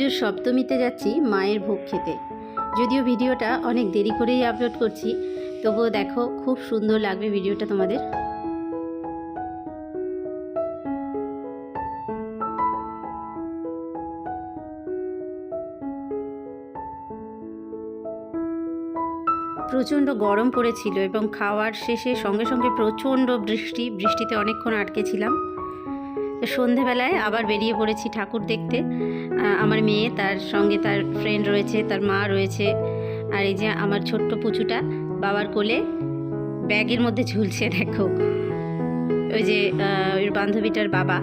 পুজোর সপ্তমীতে যাচ্ছি মায়ের ভোগ খেতে। যদিও ভিডিওটা অনেক দেরি করেই আপলোড করছি, তবুও দেখো খুব সুন্দর লাগবে ভিডিওটা তোমাদের। প্রচণ্ড গরম পড়েছিল এবং খাওয়ার শেষে সঙ্গে সঙ্গে প্রচণ্ড বৃষ্টি, বৃষ্টিতে অনেকক্ষণ আটকে ছিলাম। সন্ধেবেলায় আবার বেরিয়ে পড়েছি ঠাকুর দেখতে। আমার মেয়ে, তার সঙ্গে তার ফ্রেন্ড রয়েছে, তার মা রয়েছে। আর এই যে আমার ছোট্ট পুচুটা বাবার কোলে ব্যাগের মধ্যে ঝুলছে, দেখো। ওই যে ওর বান্ধবীটার বাবা।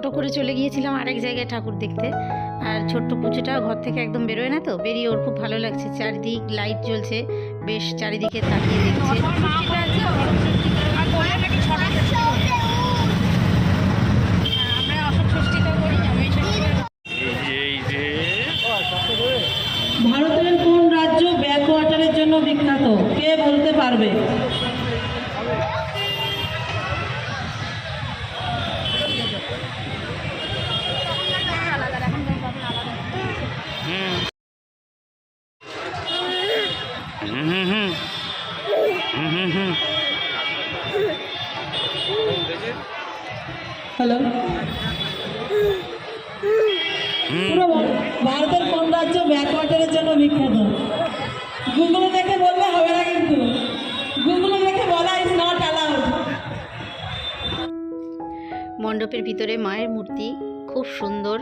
অটো করে চলে গিয়েছিলাম আরেক জায়গায় ঠাকুর দেখতে। আর ছোট্ট পুচুটা ঘর থেকে একদম বেরোয় না তো? বেরিয়ে ওর খুব ভালো লাগছে। চারিদিক লাইট জ্বলছে। বেশ চারিদিকে তাকিয়ে দেখছে। ভারতের কোন রাজ্য ব্যাকওয়াটারের জন্য বিখ্যাত? কে বলতে পারবে? হ্যালো। ভারতের কোন রাজ্য ব্যাকওয়াটারের জন্য বিখ্যাত। গুগলে দেখে বললে হবে না কিন্তু। গুগলে দেখে বলা ইজ নট অ্যালাউড মণ্ডপের ভিতরে মায়ের মূর্তি খুব সুন্দর।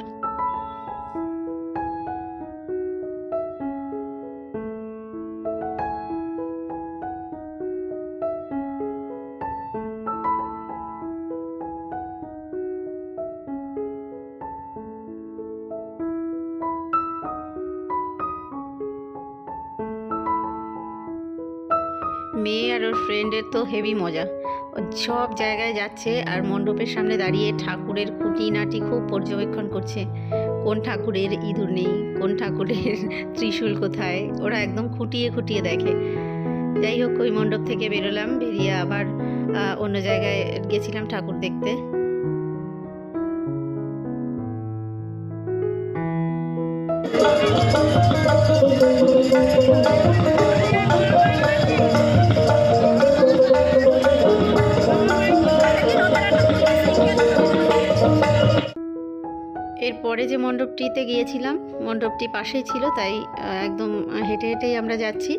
মেয়ে আর ওর ফ্রেন্ডের তো হেভি মজা। সব জায়গায় যাচ্ছে আর মণ্ডপের সামনে দাঁড়িয়ে ঠাকুরের খুঁটিনাটি খুব পর্যবেক্ষণ করছে। কোন ঠাকুরের ইঁদুর নেই, কোন ঠাকুরের ত্রিশূল কোথায়, ওরা একদম খুঁটিয়ে খুঁটিয়ে দেখে। যাই হোক, ওই মণ্ডপ থেকে বেরোলাম, বেরিয়ে আবার অন্য জায়গায় গেছিলাম ঠাকুর দেখতে। এরপরে যে মণ্ডপটিতে গিয়েছিলাম, মণ্ডপটি পাশেই ছিল, তাই একদম হেঁটে হেঁটেই আমরা যাচ্ছি।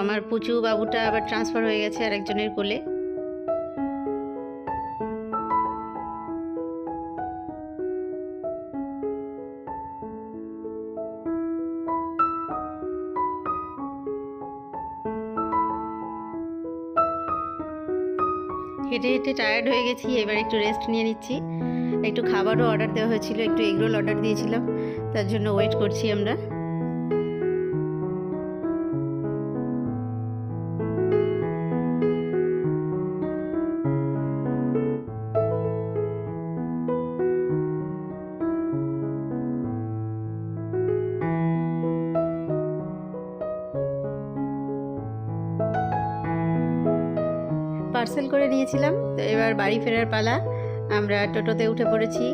আমার পুচু বাবুটা আবার ট্রান্সফার হয়ে গেছে আর একজনের কোলে। হেঁটে হেঁটে টায়ার্ড হয়ে গেছি, এবার একটু রেস্ট নিয়ে নিচ্ছি। একটু খাবারও অর্ডার দেওয়া হয়েছিল, একটু এগরোল অর্ডার দিয়েছিলাম, তার জন্য ওয়েট করছি আমরা। পার্সেল করে নিয়েছিলাম, তো এবার বাড়ি ফেরার পালা। আমরা টোটোতে উঠে পড়েছি।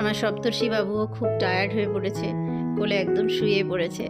আমার সপ্তর্ষি বাবুও খুব টায়ার্ড হয়ে পড়েছে, কোলে একদম শুয়ে পড়েছে।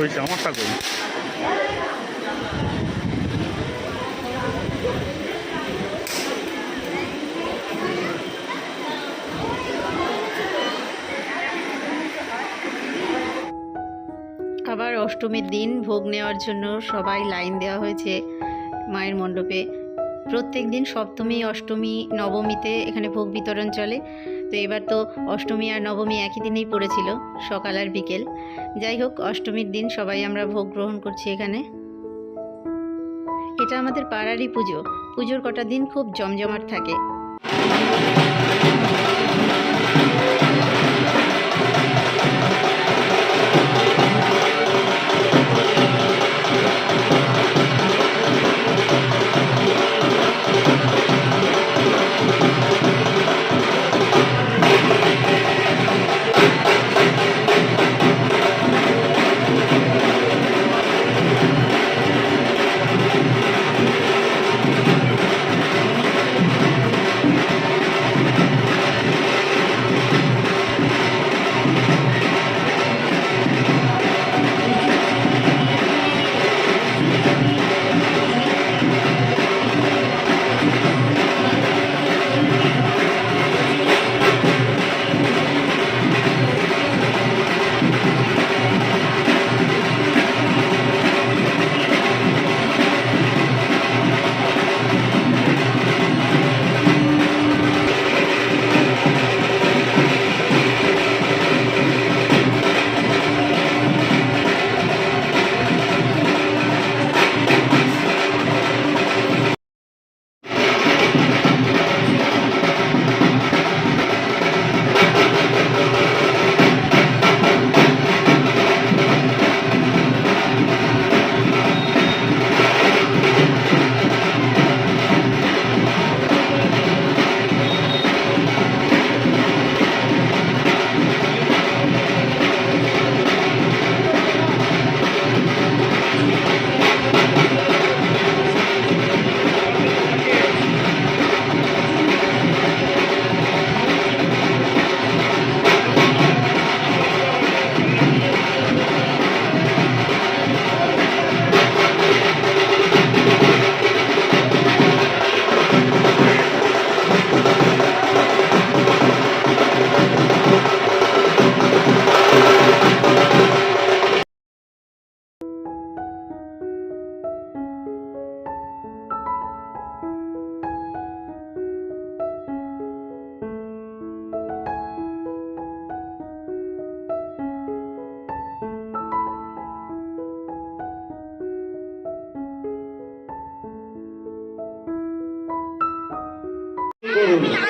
ওই চামচটা করি আবার অষ্টমীর দিন, ভোগ নেওয়ার জন্য সবাই লাইন দেওয়া হয়েছে মায়ের মণ্ডপে। প্রত্যেক দিন সপ্তমী, অষ্টমী, নবমীতে এখানে ভোগ বিতরণ চলে। তো এবার তো অষ্টমী আর নবমী একই দিনেই পড়েছিল, সকাল আর বিকেল। যাই হোক, অষ্টমীর দিন সবাই আমরা ভোগ গ্রহণ করছি এখানে। এটা আমাদের পাড়ারই পুজো। পুজোর কটা দিন খুব জমজমাট থাকে। Thank you.